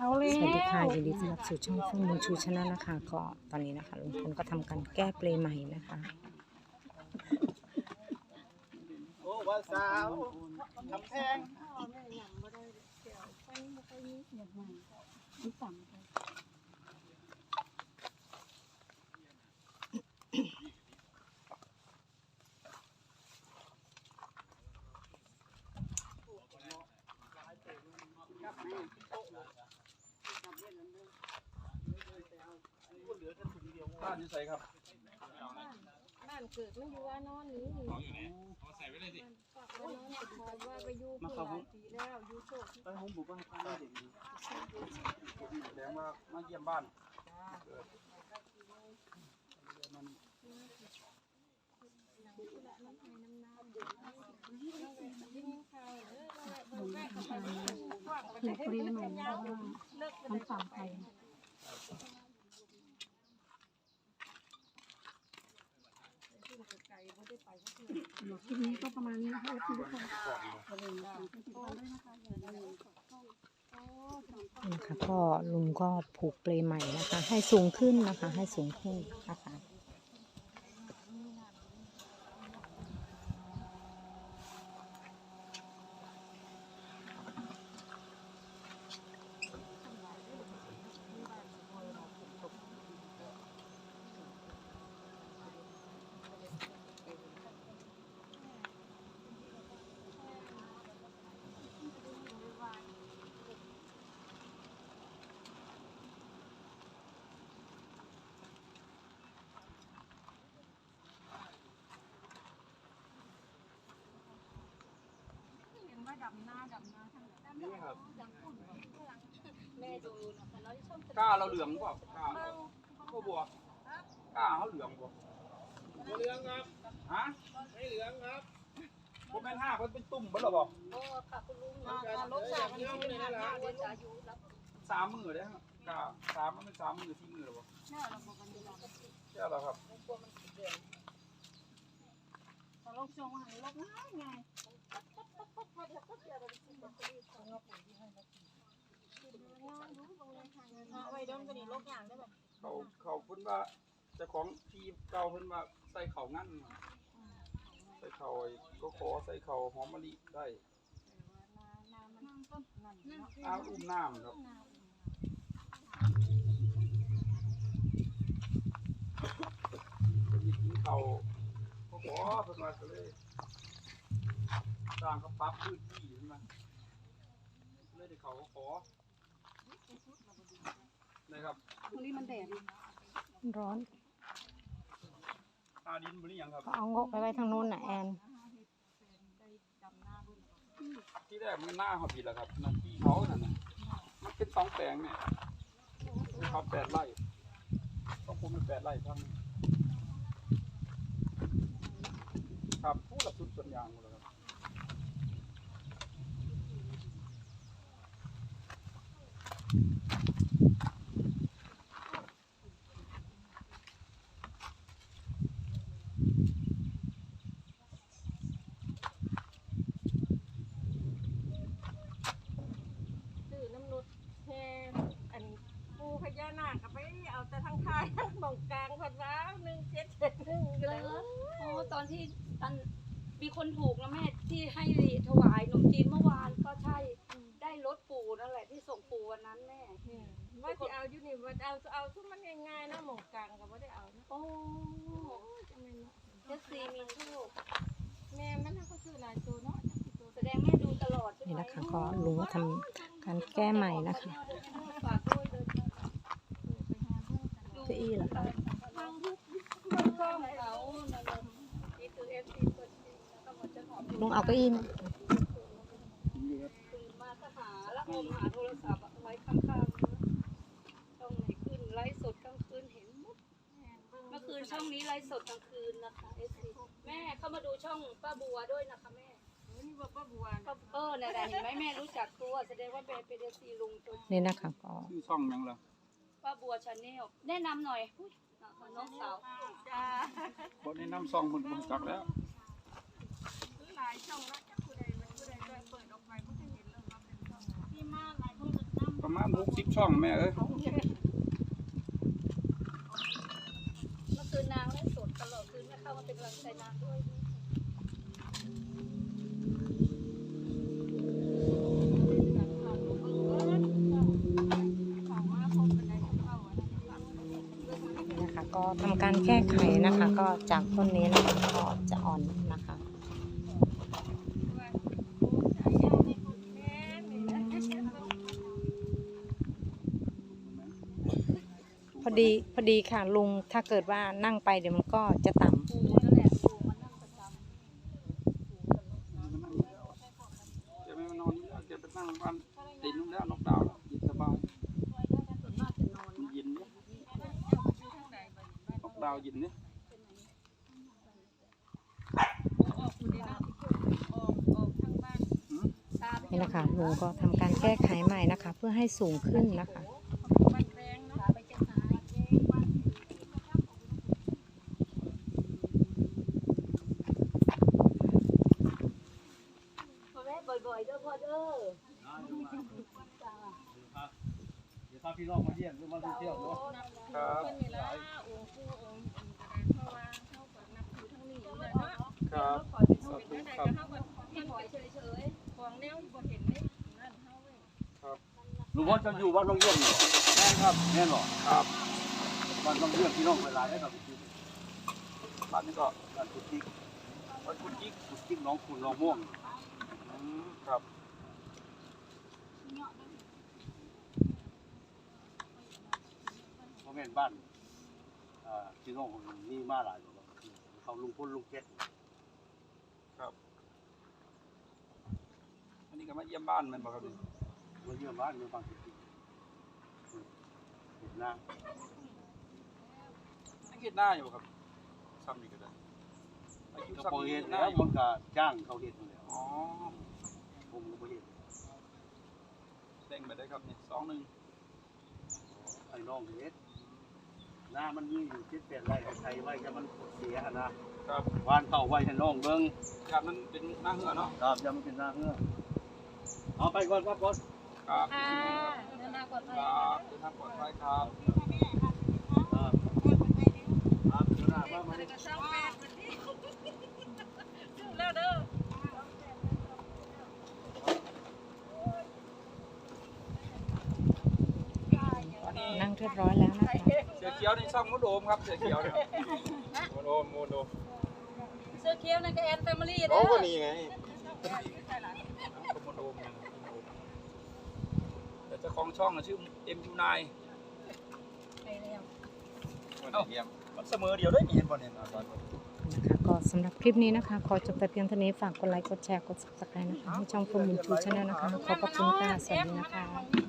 เอาเลยสวัสดีค่ะยินดีต้อนรับสู่ช่องเฟื่องบุญชูชนะนะคะ ก็ตอนนี้นะคะลุงพลก็ทำการแก้เปลใหม่นะคะ โอ้ว่าสาวทำแพง บ้านอยู่ใส่ครับบ้านเกิดมันอยู่ว่านอนนี้นี่ของอยู่ไหนเอาใส่ไว้เลยสิว่านอนติดคอยว่าไปอยู่เพื่อหลายปีแล้วอยู่โชคไปห้องบุกบ้านข้างเด็กแสดงว่ามาเยี่ยมบ้านมันเลิกปรีใหม่เลิกมันสั่งไป ลิปนี้ก็ประมาณนี้นะคะทุกคนนะคะก็ลุงก็ผูกเปลใหม่นะคะ ให้สูงขึ้นนะคะ ให้สูงขึ้นนะคะ นี่ครับ แม่ดูนะคะเราชอบ ก้าเราเหลืองเปล่าก้าก็บัวก้าเขาเหลืองบ่เหลืองครับฮะไม่เหลืองครับผมเป็นห้าเพิ่นเป็นตุ่มบ่หรอบ่โอ้ค่ะคุณลุงนะรถสามมันเป็นหาเดี๋ยวจะอยู่รับสามมือเด้อครับก้าสามมันเป็นสามมือที่มือหรอบ่หน้าเราบอกกันดีกว่าใช่แล้วครับกลัวมันเดือดพอลงชงหันลบง่ายไงเอา ไว้เดิมกันนี่ลบอย่างได้แบบเขาเขาเพิ่นว่าเจ้าของที่เก่าเพิ่นว่าใส่เขางั้นใส่เขาไอ้ก็ขอใส่เขาหอมมะลิได้น้ำมันต้นนั่นน้ำอุ้มน้ำครับหยิบกินเขาก็ขอเพิ่นว่าก็เลยสร้างเขาปรับพื้นที่ขึ้นมาเลยได้เขาก็ขอ นะครับตรงนี้มันแดดร้อน ตาดินบริยังครับ ก็เอางกไปไว้ทางนู้นนะแอน ที่แรกมันหน้าเขาผิดแล้วครับนั่นที่เขานั่นน่ะมันเป็นสองแปลงเนี่ยเขาแปดไร่ต้องคุมเป็นแปดไร่ทั้งครับพูดกับสุดส่วนยางหมดแล้วครับ ซื้อน้ำนุดแทนอันปูพญานาคกับไปเอาแต่ทางท้ายทางบ่งกลางพันว้าวหนึ่งเจ็ดเจ็ดหนึ่ง เหร เล อย โอ้ตอนที่ตันมีคนถูกนะแม่ที่ให้ถวายหนมจีนเมื่อวานก็ใช่ได้รถปู่นั่นแหละที่ส่งปู่วันนั้นแม่ว่าจะเอาอยู่นี่ว่าเอาเอาทุกมันง่ายๆนะหมองกลางก็ไม่ได้เอานะโอ้จะไม่เนาะเอฟซีมีโชคแม่มันน่าก็ซื้อหลายตัวเนาะแสดงแม่ดูตลอดใช่ไหมนี่นะคะก็ลุงก็ทำการแก้ใหม่นะคะฝากด้วยเดินเก้าอี้เหรอคะ ทางทุกคนกล้องเขานะลมนี่คือเอฟซีตัวจริงแล้วก็หมดจะหอม ลุงเอาเก้าอี้มาตื่นมาก็หาแล้วอมหาโทรศัพท์เอาไว้ข้างๆนะช่องไหนขึ้นไลฟ์สดกลางคืนเห็นหมดเมื่อคืนช่องนี้ไลฟ์สดกลางคืนนะคะเอซีแม่เข้ามาดูช่องป้าบัวด้วยนะคะแม่นี่ว่าป้าบัวป้าเออนั่นแหละเห็นไหมแม่รู้จักตัวแสดงว่าเป็นเป็นเอซีลุงตัวจริงนี่นะคะก็ชื่อช่องหยังล่ะป้าบัวชาแนลแนะนำหน่อยอุ๊ยน้องสาวจ้าคนในน้ำซองมันผมจักแล้ว หลายช่องแล้วจ้าผู้ใดมันผู้ใดเปิดออกไปก็จะเห็นเลยว่าเป็นช่องที่มาหลายคนก็นำประมาณามหกสิบช่องแม่เอ้ยเมื่อคืนนางเล่นสดตลอดคืนแม่เข้ามาเป็นกำลังใจนางด้วยนะคะก็ทำการแก้ไขนะคะ ก็จากต้นนี้นะคะก็จะอ่อนนะคะ พอ ดีพอดีค่ะลุงถ้าเกิดว่านั่งไปเดี๋ยวมันก็จะต่ำปูนั่นแหละปูมันนั่งประจำเดี๋ยวแม่มานอนนี่เดี๋ยวไปนั่งบ้านตีนุ่งแล้วนกดาวแล้วเย็นสบายส่วนมากจะนอนมันเย็นเนี่ยนกดาวเย็นเนี่ยตานี่นะคะลุงก็ทำการแก้ไขใหม่นะคะ เพื่อให้สูงขึ้นนะคะ ตาไปเจ็บหายพอแม่บ่อยๆเด้อ พ่อเด้อเดี๋ยวถ้าพี่น้องมาเยี่ยมหรือมาเที่ยวเนาะครับเนนี่ล่ะองค์ปู่องค์เพราะว่าเฮาก็นับถือทั้งนี้อยู่แล้วเนาะครับขอเป็นสาเป็นธุได้ครับก็เฮาก็เพิ่นขอเฉยๆของแนวบ่เห็นเด้นั่นเฮาเว้ยลุงพ่อจะอยู่บ้านน้องเยี่ยมเหรอแม่ครับแม่หรอครับบ้านน้องเยี่ยมพี่น้องเวลาได้แบบบ้านนี้ก็บ้านกุฏิกวัดกุดจิกกุฏิกน้องคุณน้องม่วงอืมครับ พ่อแม่นบ้านอ่าพี่น้องของนี่มาหลายคนเขาลุงพ่นลุงเจ็ดอันนี้ก็มาเยี่ยมบ้านแมันบ่ครับนี่มาเยี่ยมบ้านเมืองบางกุฏิเห็นหน้าสังเกตหน้าอยู่บ่ครับซ้ำนี่ก็ได้อายุก็ซ้ำพอนี่เห็นหน้าแล้วอยู่มันก็จ้างเขาเห็นแล้วอ๋อผมก็บ่เห็นเด้งไปได้ครับนี่สองหนึ่งไอ้น้องเห็นห น้ามันมีอยู่ที่เป็นไรเขาใช้ไว้จะมันเสียนะครับวานเข้าไว้ให้น้องเบิ่งอยากมันเป็นหน้าเหือเนาะครับจะมันเป็นหน้าเงื่อเอาไปก่อนครับบอสครับค่ะเดินทางปลอดภัยครับเดินทางปลอดภัยครับครับครับเดี๋ยวหน้าบ้านมาก็ช่างแม่นมันนี่ถึงแล้วเด้ออันนี้นั่งเรียบร้อยแล้วนะคะเสื อเขียวนี่ช่องโมโดมครับเสือเขียวเนี่ยโมโดมโมโดมเสื้อเขียวนั่นก็แอนแฟมิลี่โอ้เด้อก็นี่ไงโมโดมเนี่ยแต่เจ้าของช่องน่ะชื่อเอ็มยูไนไปแล้วมันเสมอเดียวได้มีเห็นบ่เนี่ยตอน นะคะก็สำหรับคลิปนี้นะคะ ขอจบแต่เพียงเท่านี้ฝากกดไลค์กดแชร์กด subscribe นะคะให้ช่องฟูมินทูชาแนลนะคะขอบพระคุณค่ะสวัสดีนะคะ